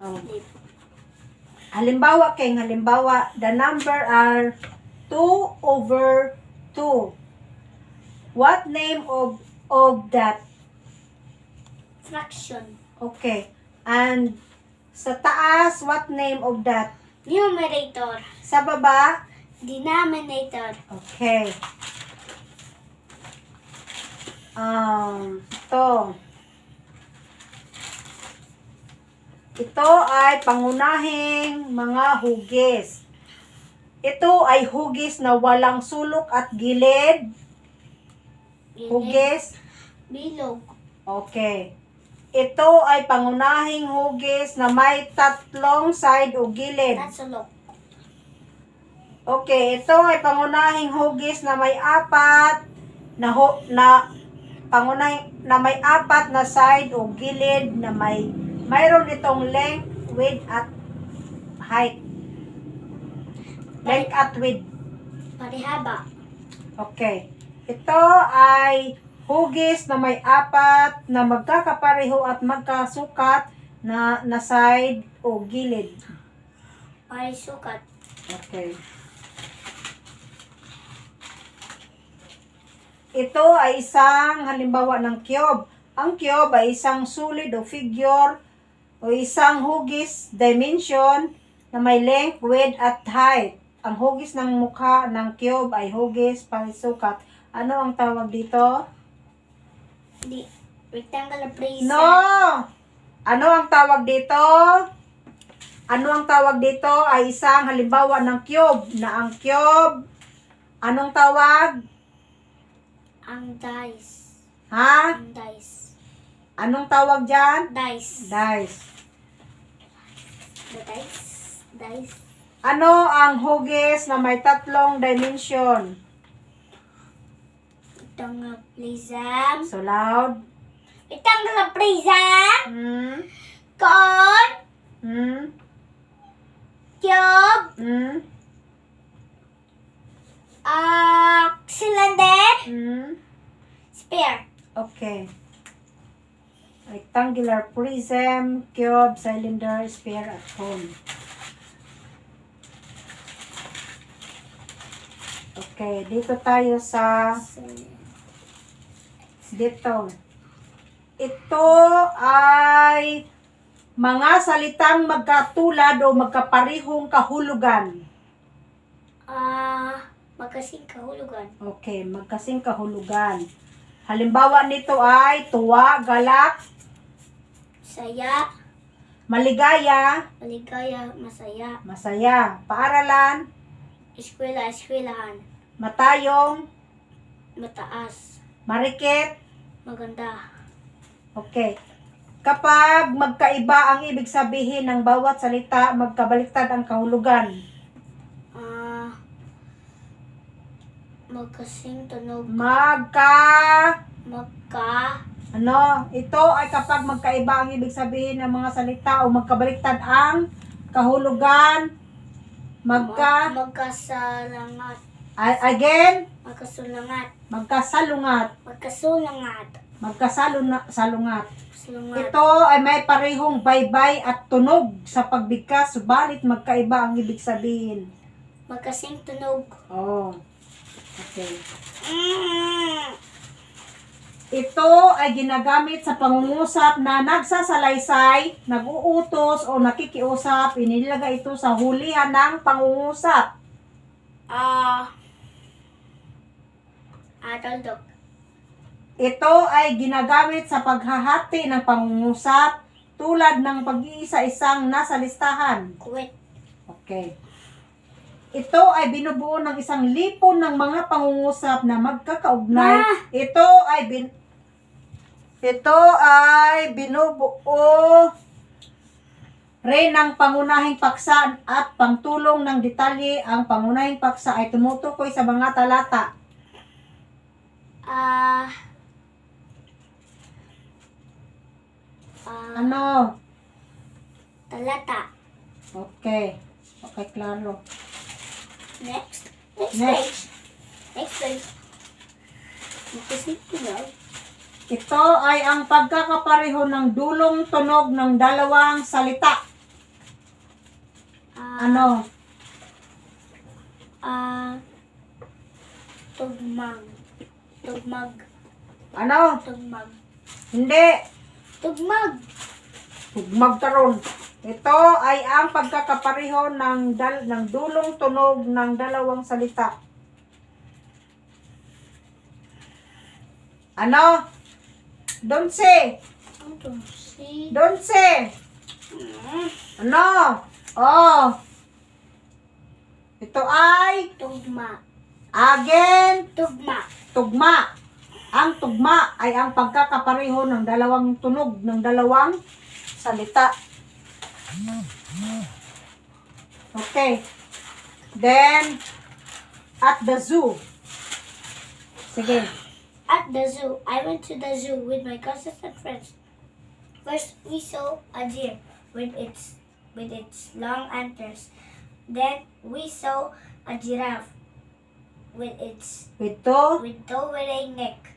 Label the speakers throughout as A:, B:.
A: Oh.
B: Di.
A: Halimbawa kay halimbawa the number are 2 over 2. What name of of that?
B: Fraction.
A: Okay. And sa taas, what name of that?
B: Numerator.
A: Sa baba?
B: Denominator.
A: Okay. Um, ito. Ito ay pangunahing mga hugis. Ito ay hugis na walang sulok at gilid. Hugis.
B: Bilog.
A: Okay. Ito ay pangunahing hugis na may tatlong side o gilid.
B: Tatsulok.
A: Okay, ito ay pangunahing hugis na may apat na na pangunahing na may apat na side o gilid na may mayroon itong length, width at height. Length at width.
B: Parihaba.
A: Okay. Ito ay hugis na may apat na magkakapareho at magkasukat na na side o gilid.
B: Parisukat.
A: Okay. Ito ay isang halimbawa ng cube. Ang cube ay isang solid o figure o isang hugis dimension na may length, width at height. Ang hugis ng mukha ng cube ay hugis pangisukat. Ano ang tawag dito?
B: Di. Rectangular prism.
A: No! Ano ang tawag dito? Ano ang tawag dito ay isang halimbawa ng cube na ang cube anong tawag?
B: Ang dice.
A: Ha?
B: Ang dice.
A: Anong tawag dyan?
B: Dice.
A: Dice.
B: The dice. Dice.
A: Ano ang hugis na may tatlong dimension?
B: Rectangular prism.
A: So loud.
B: Rectangular prism.
A: Hmm?
B: Cone.
A: Hmm?
B: Cube.
A: Hmm?
B: Uh, cylinder.
A: Hmm?
B: Sphere.
A: Okay. Rectangular prism, cube, cylinder, sphere, at cone. Okay, dito tayo sa dito. Ito ay mga salitang magkatulad o magkaparihong kahulugan.
B: Ah, magkasing kahulugan.
A: Okay, magkasing kahulugan. Halimbawa nito ay tuwa, galak,
B: Saya.
A: maligaya,
B: Maligaya. Masaya.
A: masaya, paaralan,
B: Eskwela. Eskwelahan.
A: matayong,
B: Mataas.
A: marikit.
B: Maganda.
A: Okay. Kapag magkaiba ang ibig sabihin ng bawat salita, magkabaliktad ang kahulugan.
B: Ah, magkasing tunog.
A: Magka
B: Magka.
A: Ano, ito ay kapag magkaiba ang ibig sabihin ng mga salita o magkabaliktad ang kahulugan. Magka
B: Magkasalangat.
A: again,
B: Magkasulungat.
A: magkasalungat,
B: Magkasulungat.
A: magkasalungat.
B: Salungat.
A: Ito ay may parehong baybay at tunog sa pagbigkas, subalit magkaiba ang ibig sabihin.
B: Magkasing tunog.
A: Oh. Okay.
B: Mm.
A: Ito ay ginagamit sa pangungusap na nagsasalaysay, nag-uutos o nakikiusap. Inilagay ito sa hulihan ng pangungusap.
B: Ah. Adaldok.
A: Ito ay ginagamit sa paghahati ng pangungusap tulad ng pag-iisa-isang nasa listahan.
B: Kuwit.
A: Okay. Ito ay binubuo ng isang lipon ng mga pangungusap na magkakaugnay.
B: Ma!
A: Ito ay bin Ito ay binubuo rin ng pangunahing paksa at pangtulong ng detalye. Ang pangunahing paksa ay tumutukoy sa mga talata.
B: Ah. Ah.
A: Ano?
B: Talata.
A: Okay. Okay, klaro.
B: Next. Next,
A: Next.
B: page. Next page. Magkasing tunog.
A: Ito ay ang pagkakapareho ng dulong tunog ng dalawang salita.
B: Ah,
A: Ano?
B: Ah, tugmag. Tugmag.
A: Ano?
B: Tugmag.
A: Hindi.
B: Tugmag.
A: Tugmag taron. Ito ay ang pagkakapareho ng, dal ng dulong tunog ng dalawang salita. Ano? Donse.
B: Ano to? Si...
A: Donse.
B: Mm,
A: Ano? Oh. Ito ay
B: Tugma.
A: again
B: Tugma.
A: tugma. Ang tugma ay ang pagkakapareho ng dalawang tunog ng dalawang salita. Okay. Then, at the zoo. Sige.
B: At the zoo, I went to the zoo with my cousins and friends. First, we saw a deer with its with its long antlers. Then, we saw a giraffe with its
A: Ito,
B: with towering neck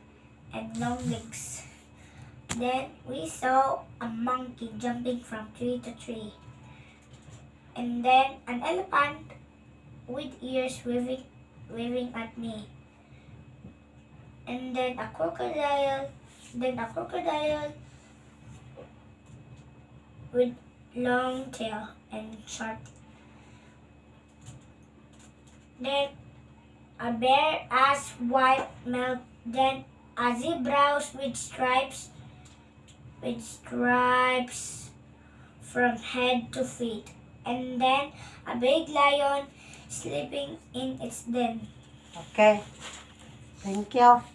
B: and long legs. Then, we saw a monkey jumping from tree to tree. And then, an elephant with ears waving, waving at me. And then a crocodile, then a crocodile with long tail and sharp. Then a bear as white milk, then a zebra with stripes, with stripes from head to feet, and then a big lion sleeping in its den.
A: okay. Thank you.